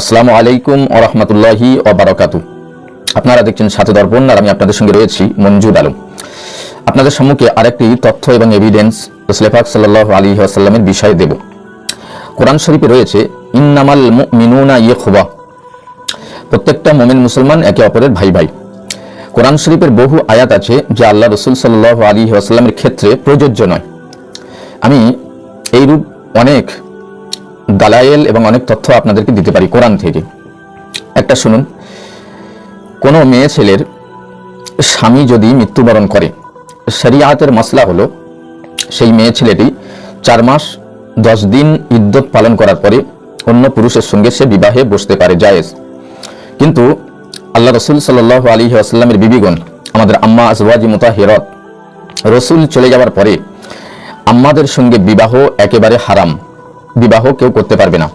আসসালামু আলাইকুম ও রহমতুল্লাহি ওবারকাতু আপনারা দেখছেন সাথে দর্পণ, আর আমি আপনাদের সঙ্গে রয়েছি মঞ্জুর আলম। আপনাদের সম্মুখে আরেকটি তথ্য এবং এভিডেন্স রসলেফাক সাল্লাহ আলী আসাল্লামের বিষয়ে দেব। কোরআন শরীফে রয়েছে, ইন্নামাল মিনুনা ইয়ে খোবা প্রত্যেকটা মোমেন মুসলমান একে অপরের ভাই ভাই। কোরআন শরীফের বহু আয়াত আছে যা আল্লাহ রসুল সাল্লাহ আলী আসাল্লামের ক্ষেত্রে প্রযোজ্য নয়। আমি এইরূপ অনেক দালায়েল এবং অনেক তথ্য আপনাদেরকে দিতে পারি কোরআন থেকে। একটা শুনুন। কোনো মেয়ে ছেলের স্বামী যদি মৃত্যুবরণ করে, শরিয়াতের মশলা হলো সেই মেয়ে ছেলেটি চার মাস দশ দিন ইদ্যত পালন করার পরে অন্য পুরুষের সঙ্গে সে বিবাহে বসতে পারে জায়েজ। কিন্তু আল্লাহ রসুল সাল্লাহ আলী আসাল্লামের বিবিগণ, আমাদের আম্মা আজওয়াজি মুতাহিরত, রসুল চলে যাওয়ার পরে আম্মাদের সঙ্গে বিবাহ একেবারে হারাম। বিবাহ কেউ করতে পারবে না।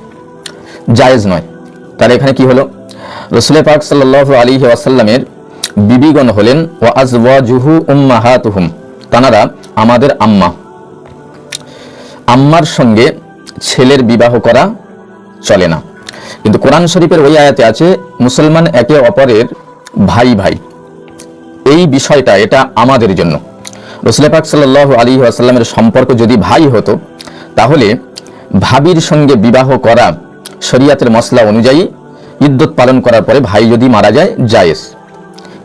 জায়েজ নয়। তাহলে এখানে কি হলো? রসুল পাক সাল্লাহ আলী ওয়াসাল্লামের বিবিগণ হলেন ও আজওয়াজুহু উম্মাহাতুহুম, তানারা আমাদের আম্মা। আম্মার সঙ্গে ছেলের বিবাহ করা চলে না। কিন্তু কোরআন শরীফের ওই আয়াতে আছে, মুসলমান একে অপরের ভাই ভাই। এই বিষয়টা, এটা আমাদের জন্য। রসুল পাক সাল্লাহ আলী আসাল্লামের সম্পর্ক যদি ভাই হতো, তাহলে ভাবির সঙ্গে বিবাহ করা শরিয়াতের মশলা অনুযায়ী ইদ্যত পালন করার পরে ভাই যদি মারা যায়, জায়েজ।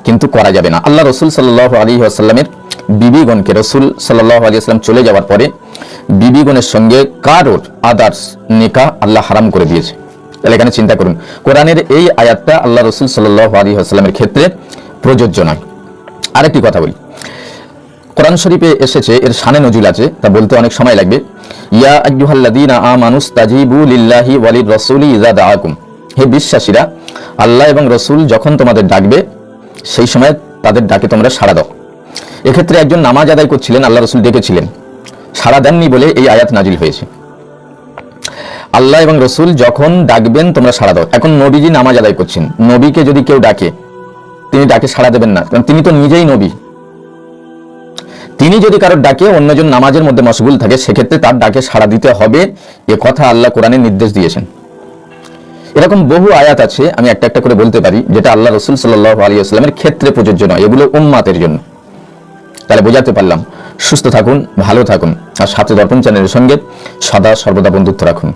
কিন্তু করা যাবে না। আল্লাহ রসুল সাল্লাহ আলী আসাল্লামের বিবিগণকে রসুল সাল্লাহ আলী আসলাম চলে যাওয়ার পরে বিবিগণের সঙ্গে কারোর আদার্স নিকা আল্লাহ হারাম করে দিয়েছে। তাহলে এখানে চিন্তা করুন, কোরআনের এই আয়াতটা আল্লাহ রসুল সাল্লাহ আলী আসলামের ক্ষেত্রে প্রযোজ্য নয়। আরেকটি কথা বলি। কোরআন শরীফে এসেছে, এর শানে নজুল আছে, তা বলতে অনেক সময় লাগবে। ইয়া আজ্জুহাল্লাদিনা আমানুস তাজিবু লিল্লাহি ওয়ালির রসুলি ইজা দাআকুম। হে বিশ্বাসীরা, আল্লাহ এবং রসুল যখন তোমাদের ডাকবে, সেই সময় তাদের ডাকে তোমরা সাড়া দাও। এক্ষেত্রে একজন নামাজ আদায় করছিলেন, আল্লাহ রসুল ডেকেছিলেন। সাড়া দেননি বলে এই আয়াত নাজিল হয়েছে। আল্লাহ এবং রসুল যখন ডাকবেন, তোমরা সাড়া দাও। এখন নবীজি নামাজ আদায় করছেন। নবীকে যদি কেউ ডাকে, তিনি ডাকে সাড়া দেবেন না। কারণ তিনি তো নিজেই নবী। তিনি যদি কারোর ডাকে অন্যজন নামাজের মধ্যে মশগুল থাকে, সেক্ষেত্রে তার ডাকে সাড়া দিতে হবে। এ কথা আল্লাহ কোরআনে নির্দেশ দিয়েছেন। এরকম বহু আয়াত আছে, আমি একটা একটা করে বলতে পারি, যেটা আল্লাহ রসুল সাল্লাহ আলী আসলামের ক্ষেত্রে প্রযোজ্য নয়, এগুলো উম্মাতের জন্য। তাহলে বোঝাতে পারলাম। সুস্থ থাকুন, ভালো থাকুন, আর সাথে দর্পণ চ্যানেলের সঙ্গে সদা সর্বদা বন্ধুত্ব রাখুন।